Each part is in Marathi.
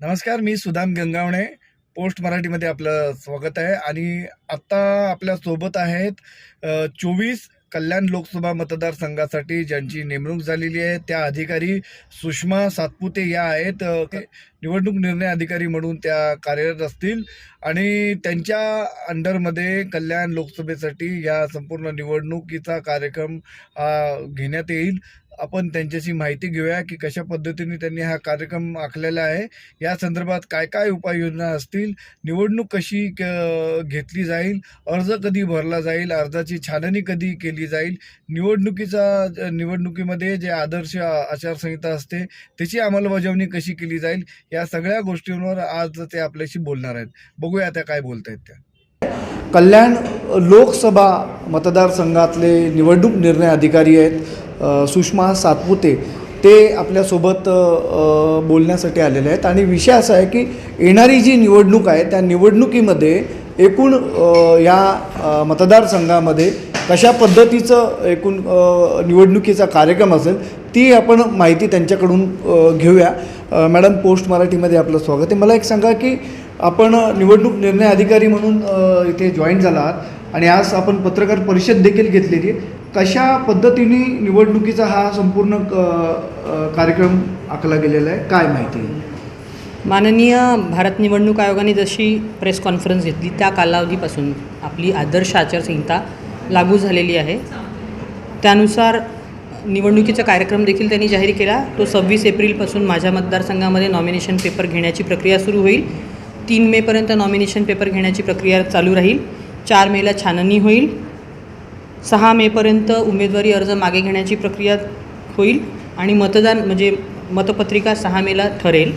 नमस्कार मी सुदाम गंगावणे. पोस्ट मराठीमध्ये आपलं स्वागत आहे. आणि आत्ता आपल्यासोबत आहेत चोवीस कल्याण लोकसभा मतदारसंघासाठी ज्यांची नेमणूक झालेली आहे त्या अधिकारी सुषमा सातपुते या आहेत. निवडणूक निर्णय अधिकारी म्हणून त्या कार्यरत असतील. आणि त्यांच्या अंडरमध्ये कल्याण लोकसभेसाठी या संपूर्ण निवडणुकीचा कार्यक्रम घेण्यात येईल. आपण त्यांच्याशी माहिती घेऊया की कशा पद्धतीने त्यांनी हा कार्यक्रम आखलेला आहे. या संदर्भात काय काय उपाययोजना असतील? निवडणूक कशी क- घेतली जाईल? अर्ज कधी भरला जाईल? अर्जाची छाननी कधी केली जाईल? निवडणुकीचा निवडणुकीमध्ये जे आदर्श आचारसंहिता असते त्याची अंमलबजावणी कशी केली जाईल? या सगळ्या गोष्टींवर आज ते आपल्याशी बोलणार आहेत. बघूया त्या काय बोलतायत त्या. कल्याण लोकसभा मतदारसंघातले निवडणूक निर्णय अधिकारी आहेत. सुषमा सातपुते ते आपल्यासोबत बोलण्यासाठी आलेले आहेत. आणि विषय असा आहे की येणारी जी निवडणूक आहे त्या निवडणुकीमध्ये एकूण या मतदारसंघामध्ये कशा पद्धतीचं एकूण निवडणुकीचा कार्यक्रम असेल ती आपण माहिती त्यांच्याकडून घेऊया. मॅडम पोस्ट मराठीमध्ये आपलं स्वागत आहे. मला एक सांगा की आपण निवडणूक निर्णय अधिकारी म्हणून इथे जॉईन झाला आहात आणि आज आपण पत्रकार परिषद देखील घेतलेली आहे. कशा पद्धतीने निवडणुकीचा हा संपूर्ण कार्यक्रम आखला गेलेला आहे? काय माहिती? आहे माननीय भारत निवडणूक आयोगाने जशी प्रेस कॉन्फरन्स घेतली त्या कालावधीपासून आपली आदर्श आचारसंहिता लागू झालेली आहे. त्यानुसार निवडणुकीचा कार्यक्रम देखील त्यांनी जाहीर केला. तो सव्वीस एप्रिलपासून माझ्या मतदारसंघामध्ये नॉमिनेशन पेपर घेण्याची प्रक्रिया सुरू होईल. तीन मेपर्यंत नॉमिनेशन पेपर घेण्याची प्रक्रिया चालू राहील. चार मेला छाननी होईल. सहा मेपर्यंत उमेदवारी अर्ज मागे घेण्याची प्रक्रिया होईल आणि मतदान म्हणजे मतपत्रिका सहा मेला ठरेल.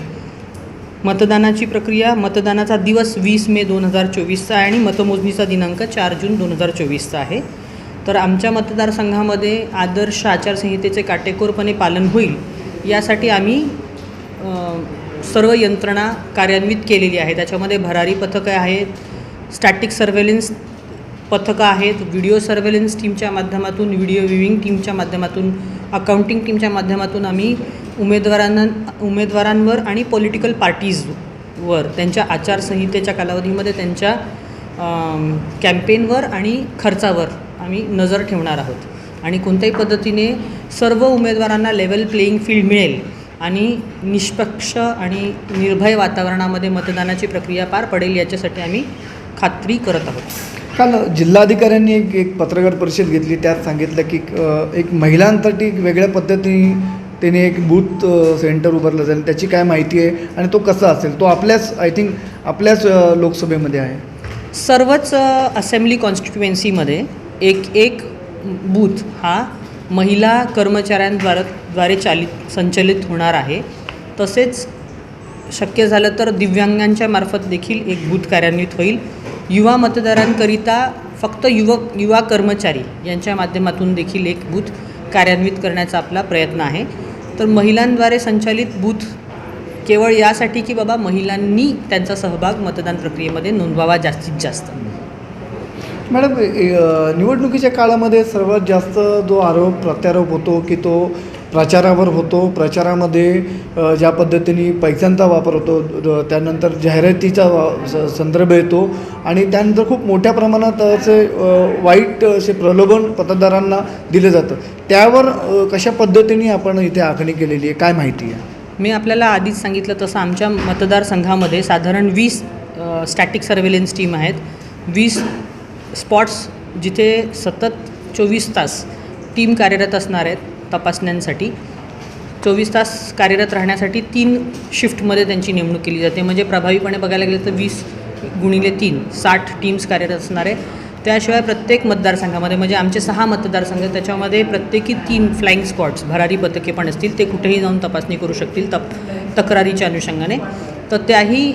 मतदानाची प्रक्रिया मतदानाचा दिवस वीस मे दोन हजार चोवीसचा आहे आणि मतमोजणीचा दिनांक चार जून दोन हजार चोवीसचा आहे. तर आमच्या मतदारसंघामध्ये आदर्श आचारसंहितेचे काटेकोरपणे पालन होईल यासाठी आम्ही सर्व यंत्रणा कार्यान्वित केलेली आहे. त्याच्यामध्ये भरारी पथकं आहेत स्टॅटिक सर्व्हेलन्स पथकं आहेत व्हिडिओ सर्व्हेलन्स टीमच्या माध्यमातून व्हिडिओ व्ह्युईंग टीमच्या माध्यमातून अकाउंटिंग टीमच्या माध्यमातून आम्ही उमेदवारांना उमेदवारांवर आणि पॉलिटिकल पार्टीजवर त्यांच्या आचारसंहितेच्या कालावधीमध्ये त्यांच्या कॅम्पेनवर आणि खर्चावर आम्ही नजर ठेवणार आहोत. आणि कोणत्याही पद्धतीने सर्व उमेदवारांना लेवल प्लेईंग फील्ड मिळेल आणि निष्पक्ष आणि निर्भय वातावरणामध्ये मतदानाची प्रक्रिया पार पडेल याच्यासाठी आम्ही खात्री करत आहोत. काल जिल्हाधिकाऱ्यांनी एक एक पत्रकार परिषद घेतली. त्यात सांगितलं की एक महिलांसाठी एक वेगळ्या पद्धतीने त्याने एक बूथ सेंटर उभारलं जाईल. त्याची काय माहिती आहे आणि तो कसा असेल? तो आपल्याच आय थिंक आपल्याच लोकसभेमध्ये आहे. सर्वच असेंब्ली कॉन्स्टिट्युएन्सीमध्ये एक एक बूथ हा महिला कर्मचाऱ्यांद्वारा द्वारे चालित संचलित होणार आहे. तसेच शक्य झालं तर दिव्यांगांच्या मार्फत देखील एक बूथ कार्यान्वित होईल. युवा मतदारांकरिता फक्त युवक युवा कर्मचारी यांच्या माध्यमातून देखील एक बूथ कार्यान्वित करण्याचा आपला प्रयत्न आहे. तर महिलांद्वारे संचालित बूथ केवळ यासाठी की बाबा महिलांनी त्यांचा सहभाग मतदान प्रक्रियेमध्ये नोंदवावा जास्तीत जास्त? मॅडम निवडणुकीच्या काळामध्ये सर्वात जास्त जो आरोप प्रत्यारोप होतो की तो प्रचारावर होतो. प्रचारामध्ये ज्या पद्धतीने पैशांचा वापर होतो त्यानंतर जाहिरातीचा वा- स- संदर्भ येतो आणि त्यानंतर खूप मोठ्या प्रमाणात असे वाईट असे प्रलोभन मतदारांना दिलं जातं. त्यावर कशा पद्धतीने आपण इथे आखणी केलेली आहे काय माहिती आहे? मी आपल्याला आधीच सांगितलं तसं आमच्या मतदारसंघामध्ये साधारण वीस स्टॅटिक सर्व्हेलन्स टीम आहेत. वीस स्पॉट्स जिथे सतत चोवीस तास टीम कार्यरत असणार आहेत. तपासण्यांसाठी चोवीस तास कार्यरत राहण्यासाठी तीन शिफ्टमध्ये त्यांची नेमणूक केली जाते. म्हणजे प्रभावीपणे बघायला गेलं तर वीस गुणिले तीन साठ टीम्स कार्यरत असणार आहे. त्याशिवाय प्रत्येक मतदारसंघामध्ये म्हणजे आमचे सहा मतदारसंघ त्याच्यामध्ये प्रत्येकी तीन फ्लाईंग स्पॉट्स भरारी पथके पण असतील. ते कुठेही जाऊन तपासणी करू शकतील तप तक्रारीच्या अनुषंगाने. तर त्याही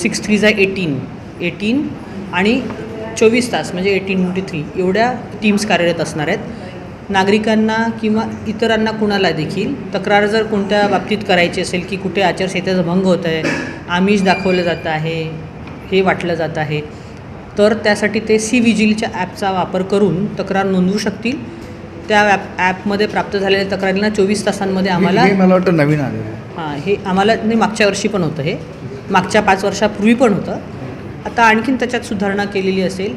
सिक्स थ्री जा एटीन एटीन आणि चोवीस तास म्हणजे एटीन ट्वेंटी थ्री एवढ्या टीम्स कार्यरत असणार आहेत. नागरिकांना किंवा इतरांना कुणाला देखील तक्रार जर कोणत्या बाबतीत करायची असेल की कुठे आचारसंहितेचा भंग होत आहे आमिष दाखवलं जातं आहे हे वाटलं जात आहे तर त्यासाठी ते सी विजिलच्या ॲपचा वापर करून तक्रार नोंदवू शकतील. त्या ॲप ॲपमध्ये प्राप्त झालेल्या तक्रारींना चोवीस तासांमध्ये आम्हाला मला वाटतं नवीन आलेलं आहे. हां हे आम्हाला नाही मागच्या वर्षी पण होतं हे. मागच्या पाच वर्षापूर्वी पण होतं. आता आणखीन त्याच्यात सुधारणा केलेली असेल.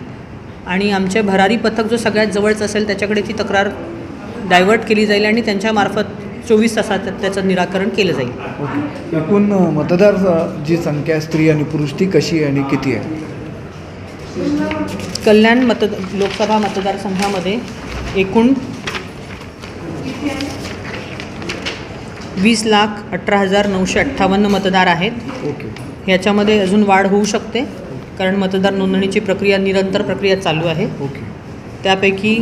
आणि आमचे भरारी पथक जो सगळ्यात जवळचं असेल त्याच्याकडे ती तक्रार डायव्हर्ट केली जाईल आणि त्यांच्यामार्फत चोवीस तासात त्याचं निराकरण केलं जाईल. ओके. एकूण मतदार जी संख्या स्त्री आणि पुरुष ती कशी आहे आणि किती आहे? कल्याण मतद लोकसभा मतदारसंघामध्ये एकूण वीस लाख अठरा हजार नऊशे अठ्ठावन्न मतदार आहेत. ओके. याच्यामध्ये अजून वाढ होऊ शकते. कारण मतदार नोंदणीची प्रक्रिया निरंतर प्रक्रिया चालू आहे. ओके. त्यापैकी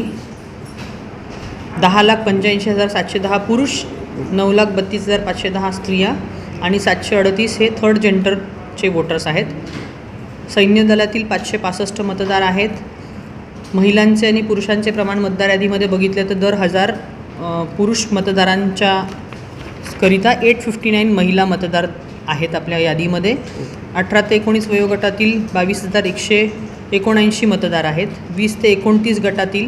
दहा लाख पंच्याऐंशी हजार सातशे दहा पुरुष नऊ लाख बत्तीस हजार पाचशे दहा स्त्रिया आणि सातशे अडतीस हे थर्ड जेंडरचे वोटर्स आहेत. सैन्य दलातील पाचशे पासष्ट मतदार आहेत. महिलांचे आणि पुरुषांचे प्रमाण मतदार यादीमध्ये बघितलं तर दर हजार पुरुष मतदारांच्या करिता एट फिफ्टी नाईन महिला मतदार आहेत आपल्या यादीमध्ये. अठरा ते एकोणीस वयोगटातील बावीस हजार एकशे एकोणऐंशी मतदार आहेत. वीस ते एकोणतीस गटातील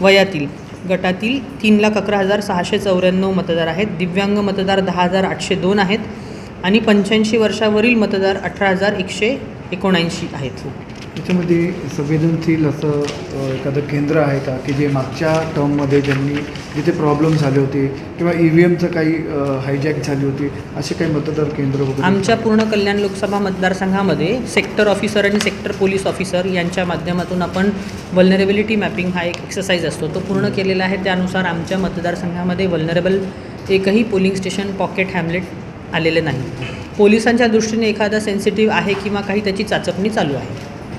वयातील गटातील तीन लाख अकरा हजार सहाशे चौऱ्याण्णव मतदार आहेत. दिव्यांग मतदार दहा हजार आठशे दोन आहेत. आणि पंच्याऐंशी वर्षावरील मतदार अठरा हजार एकशे एकोणऐंशी आहेत. त्याच्यामध्ये संवेदनशील असं एखादं केंद्र आहे का? की जे मागच्या टर्ममध्ये ज्यांनी जिथे प्रॉब्लेम झाले होते किंवा ई व्ही एमचं काही हायजॅक झाली होती असे काही मतदार केंद्र वगैरे? आमच्या पूर्ण कल्याण लोकसभा मतदारसंघामध्ये सेक्टर ऑफिसर आणि सेक्टर पोलीस ऑफिसर यांच्या माध्यमातून आपण वल्नरेबिलिटी मॅपिंग हा एक एक्सरसाइज असतो. तो पूर्ण केलेला आहे. त्यानुसार आमच्या मतदारसंघामध्ये वल्नरेबल एकही पोलिंग स्टेशन पॉकेट हॅमलेट आलेले नाही. पोलिसांच्या दृष्टीने एखादा सेन्सिटिव्ह आहे किंवा काही त्याची चाचपणी चालू आहे.